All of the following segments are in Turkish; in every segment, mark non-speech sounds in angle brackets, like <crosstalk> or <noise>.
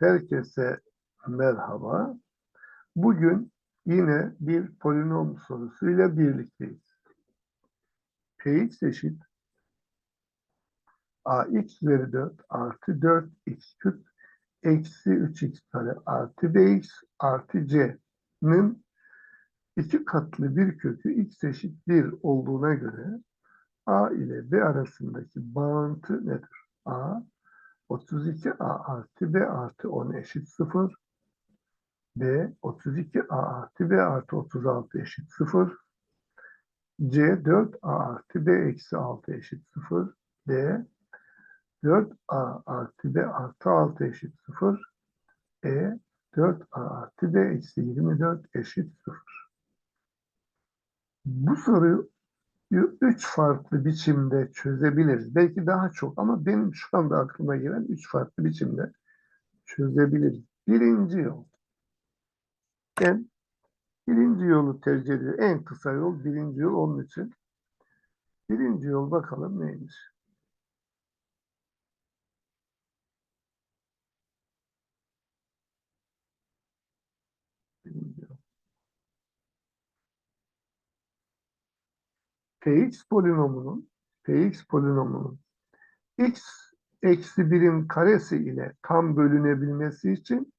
Herkese merhaba. Bugün yine bir polinom sorusuyla birlikteyiz. Px eşit ax üzeri 4 artı 4x küp eksi 3x kare artı bx artı c'nin iki katlı bir kökü x eşit 1 olduğuna göre a ile b arasındaki bağıntı nedir? a 32a artı b artı 10 eşit 0. b 32a artı b artı 36 eşit 0. c 4a artı b eksi 6 eşit 0. d 4a artı b artı 6 eşit 0. e 4a artı b eksi 24 eşit 0. Bu soruyu üç farklı biçimde çözebiliriz. Belki daha çok ama benim şu anda aklıma gelen üç farklı biçimde çözebiliriz. Birinci yol. Ben birinci yolu tercih ediyorum. En kısa yol birinci yol onun için. Birinci yol bakalım neymiş? Birinci yol. Px polinomunun Px polinomunun x eksi birin karesi ile tam bölünebilmesi için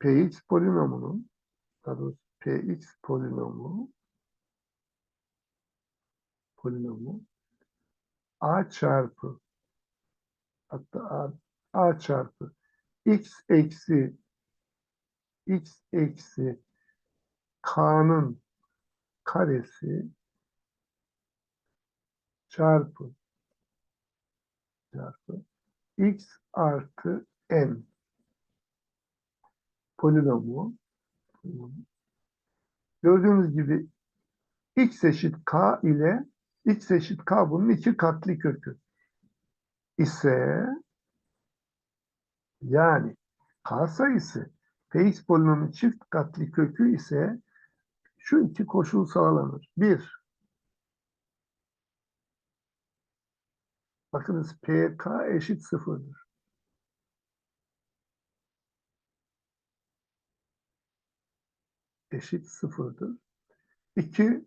Px polinomunun Px polinomu polinomu a çarpı hatta a, a çarpı x eksi x eksi k'nın karesi çarpı çarpı x artı n polinomu gördüğünüz gibi x eşit k ile x eşit k bunun iki katlı kökü ise yani k sayısı px polinomun çift katlı kökü ise şu iki koşul sağlanır. Bir, Bakınız PK eşit sıfırdır. Eşit sıfırdır. İki,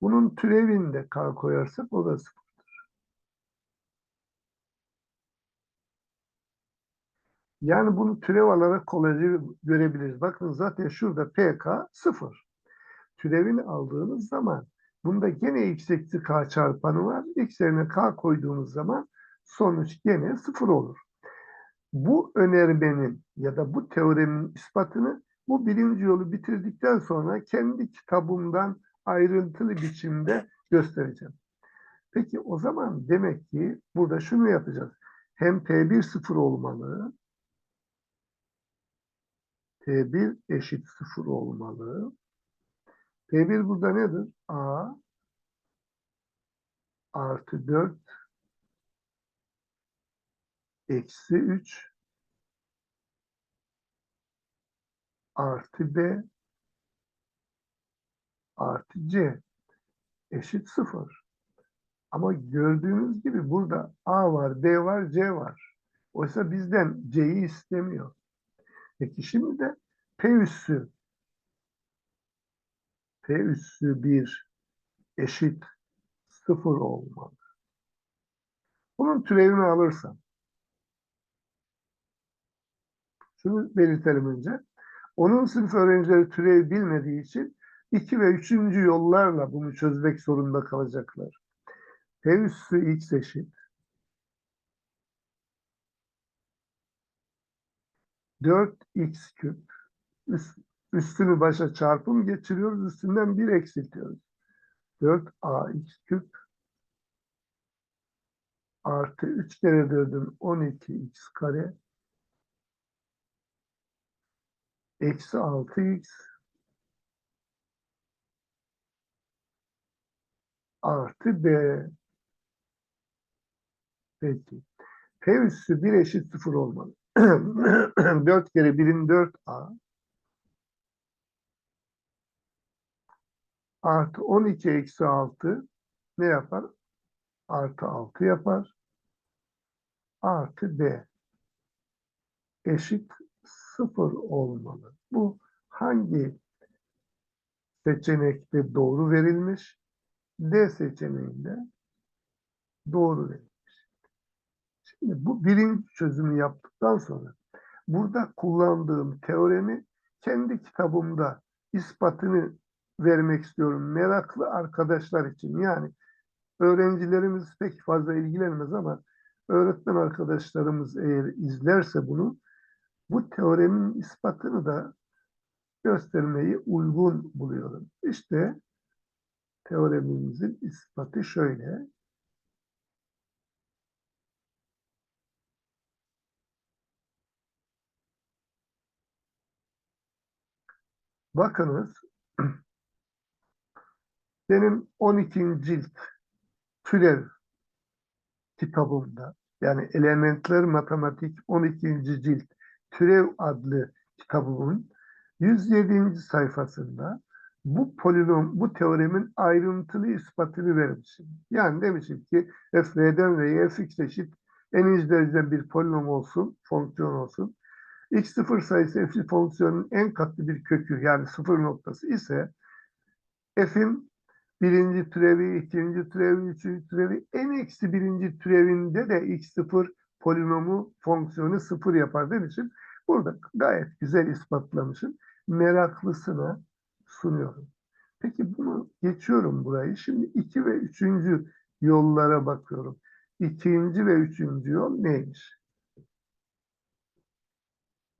bunun türevinde K koyarsak o da sıfırdır. Yani bunu türev alarak kolayca görebiliriz. Bakın zaten şurada PK sıfır. Türevini aldığınız zaman Bunda gene x eksi k çarpanı var. X yerine k koyduğumuz zaman sonuç gene sıfır olur. Bu önermenin ya da bu teoremin ispatını bu birinci yolu bitirdikten sonra kendi kitabımdan ayrıntılı biçimde göstereceğim. Peki o zaman demek ki burada şunu yapacağız. Hem P1 sıfır olmalı, P1 eşit sıfır olmalı. P1 burada nedir? A artı 4 eksi 3 artı B artı C eşit 0. Ama gördüğünüz gibi burada A var, B var, C var. Oysa bizden C'yi istemiyor. Peki şimdi de P üssü P üssü 1 eşit 0 olmalı. Bunun türevini alırsam şunu belirtelim önce. Onun sınıf öğrencileri türev bilmediği için iki ve üçüncü yollarla bunu çözmek zorunda kalacaklar. P üssü x eşit 4x küp üstünü başa çarpım geçiriyoruz. Üstünden 1 eksiltiyoruz. 4ax küp artı 3 kere 4'ün 12x kare eksi 6x artı b peki p üssü 1 eşit 0 olmalı. <clears throat> 4 kere 1'in 4a artı 12 eksi 6 ne yapar? Artı 6 yapar. artı b eşit sıfır olmalı. Bu hangi seçenekte doğru verilmiş? D seçeneğinde doğru verilmiş. Şimdi bu birinci çözümü yaptıktan sonra burada kullandığım teoremi kendi kitabımda ispatını vermek istiyorum. Meraklı arkadaşlar için yani öğrencilerimiz pek fazla ilgilenmez ama öğretmen arkadaşlarımız eğer izlerse bunu bu teoremin ispatını da göstermeyi uygun buluyorum. İşte teoremimizin ispatı şöyle. Bakınız benim 12. cilt türev kitabımda yani Elementler Matematik 12. cilt Türev adlı kitabımın 107. sayfasında bu polinom, bu teoremin ayrıntılı ispatını vermişim. Yani demişim ki f'den ve fx eşit en ince derecede bir polinom olsun, fonksiyon olsun. x0 sayısı f fonksiyonun en katlı bir kökü yani sıfır noktası ise f'in birinci türevi, ikinci türevi, üçüncü türevi, en eksi birinci türevinde de x0 polinomu fonksiyonu sıfır yapar demişim. Burada gayet güzel ispatlamışım. Meraklısına sunuyorum. Peki bunu geçiyorum burayı. Şimdi iki ve üçüncü yollara bakıyorum. İkinci ve üçüncü yol neymiş?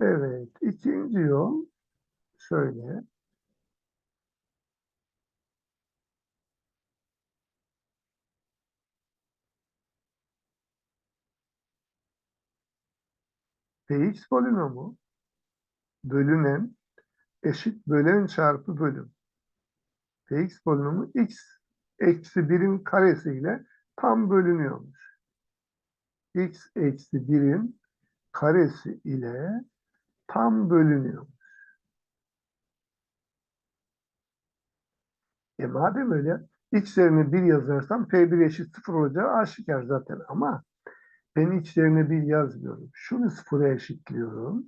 Evet, ikinci yol şöyle. Px polinomu bölünen eşit bölen çarpı bölüm. Px polinomu x eksi 1'in karesiyle tam bölünüyormuş. x eksi 1'in karesi ile tam bölünüyormuş. E madem öyle x yerine 1 yazarsam p1 eşit 0 olacağı aşikar zaten ama ben yerine 1 yazmıyorum. Şunu sıfıra eşitliyorum.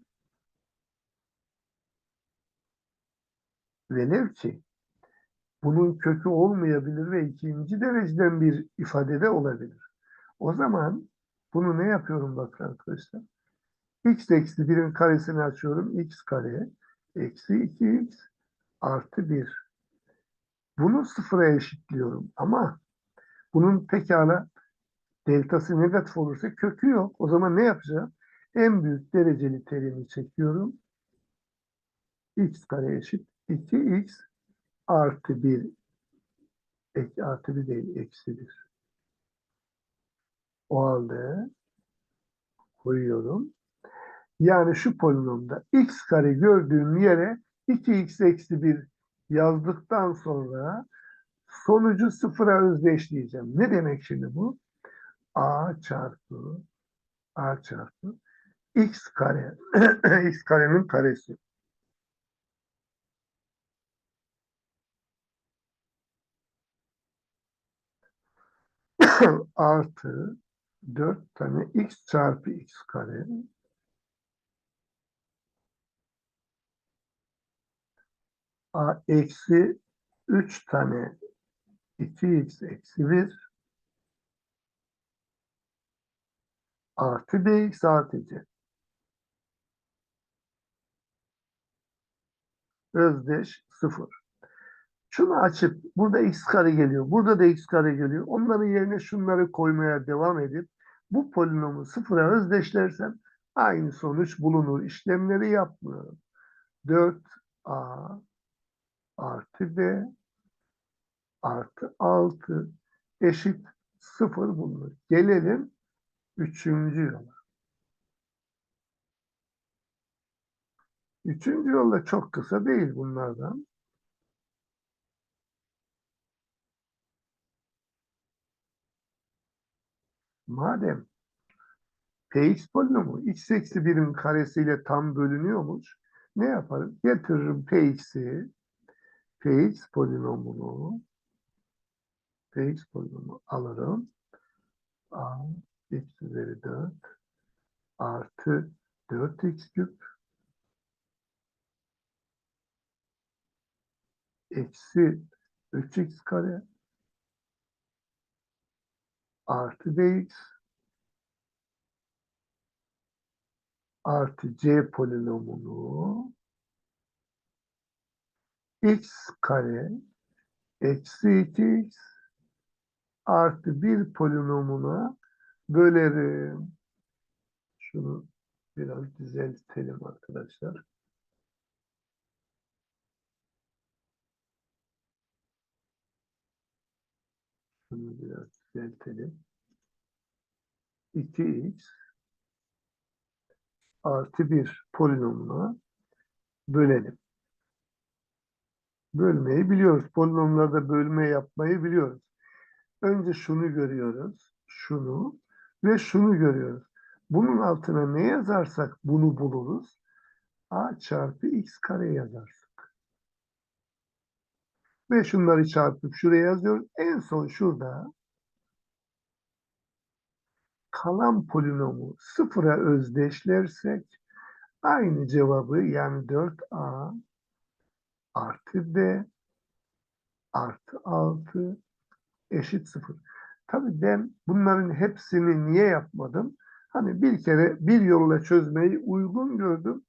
Velev ki bunun kökü olmayabilir ve ikinci dereceden bir ifadede olabilir. O zaman bunu ne yapıyorum bakın arkadaşlar. x eksi 1'in karesini açıyorum. x kare eksi 2x artı 1. Bunu sıfıra eşitliyorum ama bunun pekala deltası negatif olursa kökü yok. O zaman ne yapacağım? En büyük dereceli terimi çekiyorum. x kare eşit 2x artı 1 ek, artı 1 değil eksi 1. O halde koyuyorum. Yani şu polinomda x kare gördüğüm yere 2x eksi 1 yazdıktan sonra sonucu sıfıra özdeşleyeceğim. Ne demek şimdi bu? A çarpı a çarpı x kare <clears throat> x karenin karesi. <clears throat> artı 4 tane x çarpı x kare a eksi 3 tane 2x eksi 1 artı bx artı c. Özdeş sıfır. Şunu açıp burada x kare geliyor. Burada da x kare geliyor. Onların yerine şunları koymaya devam edip bu polinomu sıfıra özdeşlersem aynı sonuç bulunur. İşlemleri yapmıyorum. 4a artı b artı 6 eşit sıfır bulunur. Gelelim Üçüncü yol. Üçüncü yol da çok kısa değil bunlardan. Madem px polinomu x eksi 1'in karesiyle tam bölünüyormuş, ne yaparım? Getiririm px'i, px polinomunu, px polinomu alırım. A x üzeri 4 artı 4x küp. Eksi 3x kare. Artı dx artı c polinomunu x kare eksi 2x artı 1 polinomuna bölerim. Şunu biraz düzeltelim arkadaşlar. Şunu biraz düzeltelim. 2x artı 1 polinomuna bölelim. Bölmeyi biliyoruz. Polinomlarda bölme yapmayı biliyoruz. Önce şunu görüyoruz. Şunu ve şunu görüyoruz. Bunun altına ne yazarsak bunu buluruz. a çarpı x kare yazarsak. Ve şunları çarpıp şuraya yazıyoruz. En son şurada kalan polinomu sıfıra özdeşlersek aynı cevabı yani 4a artı b artı 6 eşit 0. Tabii ben bunların hepsini niye yapmadım? Hani bir kere bir yolla çözmeyi uygun gördüm.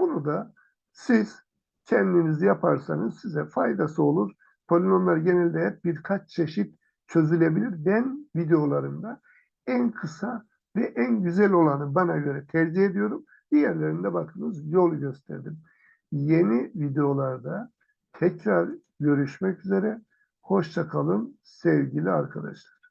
Bunu da siz kendiniz yaparsanız size faydası olur. Polinomlar genelde hep birkaç çeşit çözülebilir. Ben videolarımda en kısa ve en güzel olanı bana göre tercih ediyorum. Diğerlerinde bakınız yol gösterdim. Yeni videolarda tekrar görüşmek üzere. Hoşça kalın sevgili arkadaşlar.